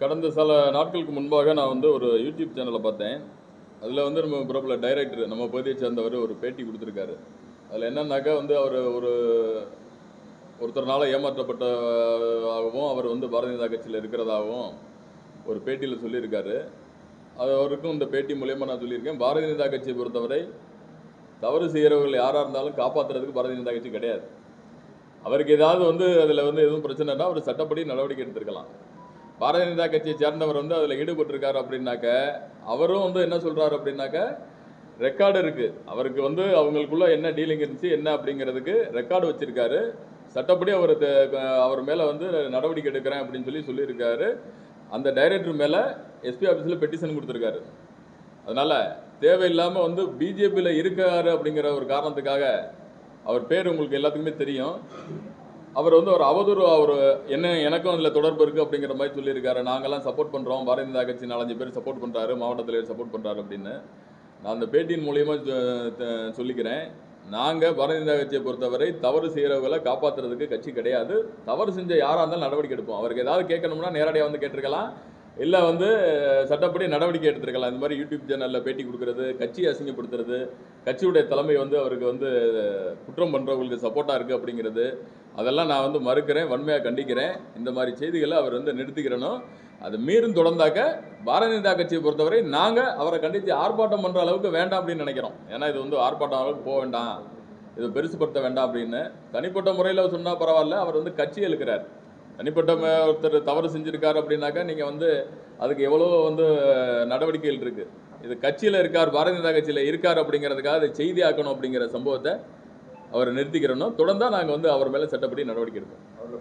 கடந்த சில நாட்களுக்கு முன்பாக நான் வந்து ஒரு யூடியூப் சேனலை பார்த்தேன். அதில் வந்து நம்ம பிரபல டைரக்டர் நம்ம பகுதியை சேர்ந்தவர் ஒரு பேட்டி கொடுத்துருக்காரு. அதில் என்னன்னாக்கா வந்து அவர் ஒரு ஒருத்தர்னால ஏமாற்றப்பட்டதாகவும் அவர் வந்து பாரதிய ஜனதா கட்சியில் இருக்கிறதாகவும் ஒரு பேட்டியில் சொல்லியிருக்காரு. அது அவருக்கும் இந்த பேட்டி மூலியமாக நான் சொல்லியிருக்கேன். பாரதிய ஜனதா கட்சியை பொறுத்தவரை தவறு செய்கிறவர்கள் யாராக இருந்தாலும் காப்பாற்றுறதுக்கு பாரதிய ஜனதா கட்சி கிடையாது. அவருக்கு ஏதாவது வந்து அதில் வந்து எதுவும் பிரச்சனைனா அவர் சட்டப்படி நடவடிக்கை எடுத்திருக்கலாம். பாரதிய ஜனதா கட்சியை சேர்ந்தவர் வந்து அதில் ஈடுபட்டிருக்காரு அப்படின்னாக்க அவரும் வந்து என்ன சொல்கிறாரு அப்படின்னாக்க ரெக்கார்டு இருக்குது அவருக்கு வந்து அவங்களுக்குள்ள என்ன டீலிங் இருந்துச்சு என்ன அப்படிங்கிறதுக்கு ரெக்கார்டு வச்சிருக்காரு. சட்டப்படி அவர் அவர் மேலே வந்து நடவடிக்கை எடுக்கிறேன் அப்படின்னு சொல்லி சொல்லியிருக்காரு. அந்த டைரக்டர் மேலே எஸ்பி ஆஃபீஸில் பெட்டிஷன் கொடுத்துருக்காரு. அதனால் தேவையில்லாமல் வந்து பிஜேபியில் இருக்காரு அப்படிங்கிற ஒரு காரணத்துக்காக அவர் பேர் உங்களுக்கு எல்லாத்துக்குமே தெரியும். அவர் வந்து ஒரு அவதூறு அவர் என்ன எனக்கும் அதில் தொடர்பு இருக்குது அப்படிங்கிற மாதிரி சொல்லியிருக்காரு. நாங்கள்லாம் சப்போர்ட் பண்ணுறோம் பாரதிய ஜனதா கட்சி நாலஞ்சு பேர் சப்போர்ட் பண்ணுறாரு மாவட்ட தலைவர் சப்போர்ட் பண்ணுறாரு அப்படின்னு. நான் அந்த பேட்டியின் மூலியமாக சொல்லிக்கிறேன். நாங்கள் பாரதிய ஜனதா கட்சியை பொறுத்தவரை தவறு செய்கிறவங்களை காப்பாற்றுறதுக்கு கட்சி கிடையாது. தவறு செஞ்ச யாராக இருந்தாலும் நடவடிக்கை எடுப்போம். அவருக்கு ஏதாவது கேட்கணும்னா நேரடியாக வந்து கேட்டிருக்கலாம். இல்லை வந்து சட்டப்படி நடவடிக்கை எடுத்திருக்கலாம். இந்த மாதிரி யூடியூப் சேனலில் பேட்டி கொடுக்கறது கட்சியை அசிங்கப்படுத்துறது கட்சியுடைய தலைமை வந்து அவருக்கு வந்து குற்றம் பண்ணுறவங்களுக்கு சப்போர்ட்டாக இருக்குது அப்படிங்கிறது அதெல்லாம் நான் வந்து மறுக்கிறேன் வன்மையாக கண்டிக்கிறேன். இந்த மாதிரி செய்திகளை அவர் வந்து நிறுத்திக்கிறனும் அது மீறும் தொடர்ந்தாக்க பாரதிய ஜனதா கட்சியை பொறுத்தவரை நாங்கள் அவரை கண்டித்து ஆர்ப்பாட்டம் பண்ணுற அளவுக்கு வேண்டாம் அப்படின்னு நினைக்கிறோம். ஏன்னா இது வந்து ஆர்ப்பாட்டம் அளவுக்கு போக வேண்டாம். இது பெருசுப்படுத்த வேண்டாம் அப்படின்னு தனிப்பட்ட முறையில் சொன்னால் பரவாயில்ல. அவர் வந்து கட்சி எழுக்கிறார். தனிப்பட்ட ஒருத்தர் தவறு செஞ்சுருக்கார் அப்படின்னாக்கா நீங்கள் வந்து அதுக்கு எவ்வளோ வந்து நடவடிக்கைகள் இருக்குது இது கட்சியில் இருக்கார் பாரதிய ஜனதா கட்சியில் இருக்கார் அப்படிங்கிறதுக்காக அதை செய்தியாக்கணும் அப்படிங்கிற சம்பவத்தை அவர் நிறுத்திக்கிறணும். தொடர்ந்தால் நாங்கள் வந்து அவர் மேலே சட்டப்படி நடவடிக்கை எடுப்போம். அவரோட